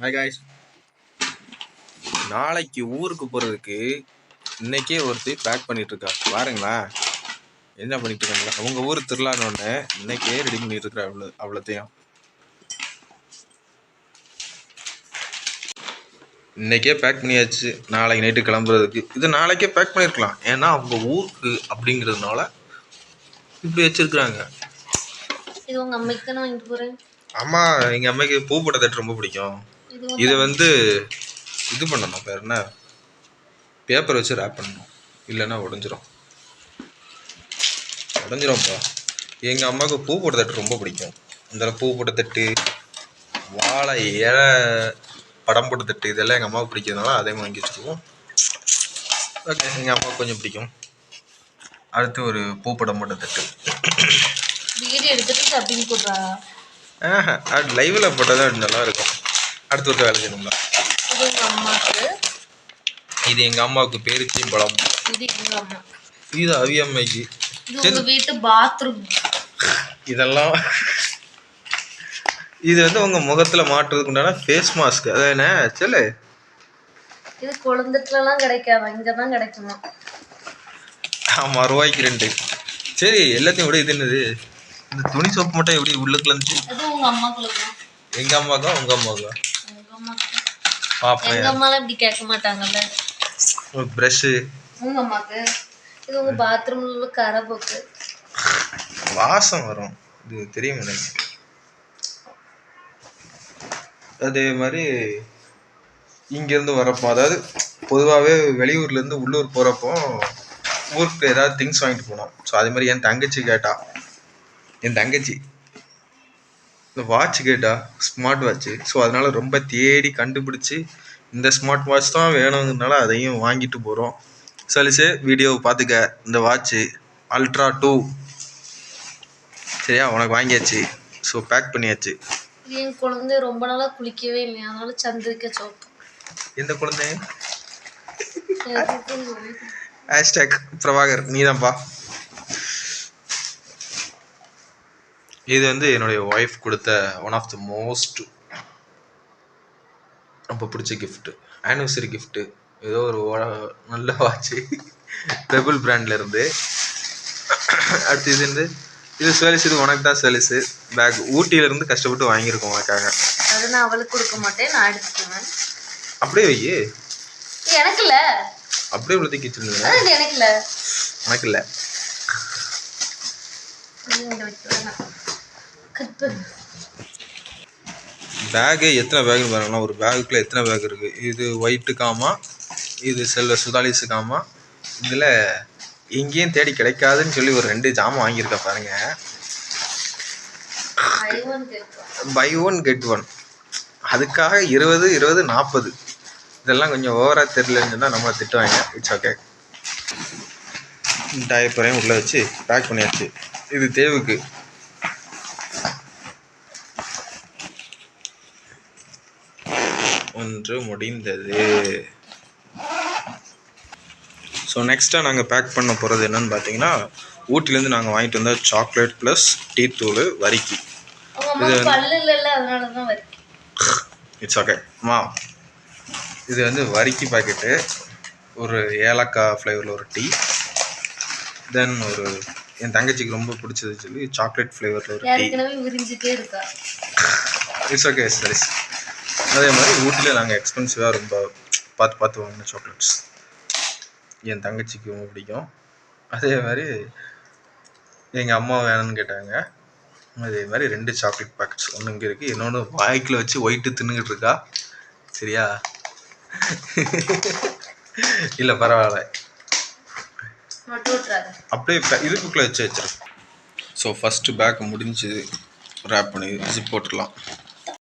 Hi guys நாளைக்கு ஊருக்கு போகிறதுக்கு இன்னைக்கே ஒருத்தி பேக் பண்ணிட்டு இருக்கா பாருங்களேன் என்ன பண்ணிட்டு இருக்காங்களா அவங்க ஊர் திருவிழான்னு இன்னைக்கே ரெடி பண்ணிட்டு இருக்கிறா அவ்வளோ அவ்வளோத்தையும். இன்னைக்கே பேக் பண்ணியாச்சு. நாளைக்கு நைட்டு கிளம்புறதுக்கு. இது நாளைக்கே பேக் பண்ணியிருக்கலாம் ஏன்னா அவங்க ஊருக்கு அப்படிங்கிறதுனால இப்படி வச்சிருக்கிறாங்க. இது உங்க அம்மைக்கு தானே வாங்கிட்டு போறேன்? அம்மா எங்கள் அம்மைக்கு பூ போட்ட தட்டு ரொம்ப பிடிக்கும். இது வந்து இது பண்ணணும் பேர் என்ன? பேப்பர் வச்சு ரேப் பண்ணணும். இல்லைன்னா உடஞ்சிரும். உடஞ்சிரும்ப்பா எங்கள் அம்மாவுக்கு பூ போட்ட தட்டு ரொம்ப பிடிக்கும். இந்த பூ போட்ட தட்டு வாழை இலை படம் போட்ட தட்டு இதெல்லாம் எங்கள் அம்மாவுக்கு பிடிக்கிறதுனால அதே வாங்கி வச்சுக்குவோம். ஓகே எங்கள் அம்மாவுக்கு கொஞ்சம் பிடிக்கும். அடுத்து ஒரு பூ படம் போட்ட தட்டு. வீடியோ எடுத்துட்டு அப்படின்னு போடுறா. ஆஹா அது லைவில் போட்டால் தான் நல்லா இருக்கும் அடுத்து ஒரு வேலை செய்யணும்ல. இது உங்க அம்மாக்கு. இது எங்கள் அம்மாவுக்கு பேரிச்சையும் பழம் இது எங்க அம்மா. இது அவியம்மைக்கு. இது உங்க வீட்டு பாத்ரூம் இதெல்லாம் இது வந்து உங்க முகத்துல மாட்டுறதுக்கு உண்டான ஃபேஸ் மாஸ்க் அதானே சொல்லு. இது குழந்தைட்டுலாம் கிடைக்காது. இங்க தான் கிடைக்குமா? ஆமா ரூபாய்க்கு ரெண்டு. சரி எல்லாத்தையும் விட. இது என்னது? இந்த துணி சோப்பு மட்டும் எப்படி உள்ளுக்குள்ள இருந்துச்சு இது உங்க அம்மாக்குள்ள தான் எங்க அம்மாக்கா உங்க அம்மாக்கா? பாப்பேன் எங்க அம்மாலாம் இப்படி கேட்க மாட்டாங்கல்ல? ப்ரஷ்ஷு உங்க அம்மாக்கு? இது உங்க பாத்ரூம்ல உள்ள கரை போக்கு. வாசம் வரும். இது தெரியும் எனக்கு. அதே மாதிரி இங்கேருந்து வரப்போ அதாவது பொதுவாகவே வெளியூர்லேருந்து உள்ளூர் போகிறப்போ ஊருக்கு ஏதாவது திங்ஸ் வாங்கிட்டு போனோம். ஸோ அதே மாதிரி என் தங்கச்சி கேட்டா என் தங்கச்சி இந்த வாட்ச் கேட்டா ஸ்மார்ட் வாட்ச்சு ஸோ அதனால ரொம்ப தேடி கண்டுபிடிச்சி இந்த ஸ்மார்ட் வாட்ச் தான் வேணுங்கிறதுனால அதையும் வாங்கிட்டு போகிறோம் சலிச்சு வீடியோ பார்த்துக்க. இந்த வாட்ச்சு அல்ட்ரா டூ சரியா? உனக்கு வாங்கியாச்சு. ஸோ பேக் பண்ணியாச்சு. என் குழந்தை ரொம்ப நாளா குளிக்கவே இல்லையா? அதனால சந்திரிக்க சோப்பு. எந்த குழந்தை? ஹேஷ்டேக் பிரபாகர் நீதான்ப்பா. இது வந்து என்னுடைய ஒய்ஃப் கொடுத்த ஒன் ஆஃப் த மோஸ்ட் ரொம்ப பிடிச்ச gift. Anniversary gift. ஏதோ ஒரு நல்ல வாட்ச் பெபிள் பிராண்ட்ல இருந்து. அடுத்து இது வந்து இது சேலிஸ் இது உனக்கு தான் சேலிஸ் பேக் ஊட்டியில இருந்து கஷ்டப்பட்டு வாங்கியிருக்கோம் உனக்காக. அது நான் அவளுக்கு கொடுக்க மாட்டேன் நான் எடுத்துக்குவேன். அப்படியே வை. எனக்கு இல்ல. அப்படியே உள்ள அது எனக்கு இல்ல. உனக்கு இல்லை. பண்ணு பேகு எத்தனை பேக்னு பாருங்களா ஒரு பேகுக்குள்ள எத்தனை பேக் இருக்கு? இது ஒயிட்டு காமா இது செல்வ சுதாலிஸு காமா இதில் எங்கேயும் தேடி கிடைக்காதுன்னு சொல்லி ஒரு ரெண்டு ஜாமான் வாங்கியிருக்கேன் பாருங்க. I want கேட்கும் பை ஒன் கெட் ஒன் அதுக்காக இருபது இருபது நாற்பது. இதெல்லாம் கொஞ்சம் ஓவராக தெரியலன்னு சொன்னால் நம்ம திட்டுவாங்க. இட்ஸ் ஓகே டயப்பரையும் உள்ளே வச்சு பேக் பண்ணியாச்சு. இது தேவுக்கு. ஒன்று முடிந்தது. ஸோ நெக்ஸ்ட்டாக நாங்கள் பேக் பண்ண போகிறது என்னன்னு பார்த்தீங்கன்னா ஊட்டிலேருந்து நாங்கள் வாங்கிட்டு வந்த சாக்லேட் ப்ளஸ் டீ தூள் வரிக்கி. வருது இட்ஸ் ஓகே மா இது வந்து வரிக்கி பாக்கெட்டு ஒரு ஏலக்காய் ஃப்ளேவரில் ஒரு டீ தென் ஒரு என் தங்கச்சிக்கு ரொம்ப பிடிச்சது சொல்லி சாக்லேட் ஃப்ளேவரில் ஒரு டீ இட்ஸ் ஓகே சரி அதே மாதிரி ஊட்டியில் நாங்கள் எக்ஸ்பென்சிவாக ரொம்ப பார்த்து பார்த்து வாங்கின சாக்லேட்ஸ் என் தங்கச்சிக்கு ரொம்ப பிடிக்கும். அதே மாதிரி எங்கள் அம்மா வேணும்னு கேட்டாங்க. அதே மாதிரி ரெண்டு சாக்லேட் பேக்கெட்ஸ் ஒன்று இங்கே இருக்குது இன்னொன்று வாய்க்கில் வச்சு ஒயிட்டு தின்னுக்கிட்டு இருக்கா? சரியா? இல்லை பரவாயில்ல. அப்படியே இதுக்குள்ளே வச்சு வச்சிரு. ஸோ ஃபஸ்ட்டு பேக் முடிஞ்சு ரேப் பண்ணி ஜிப் போட்டுடலாம்.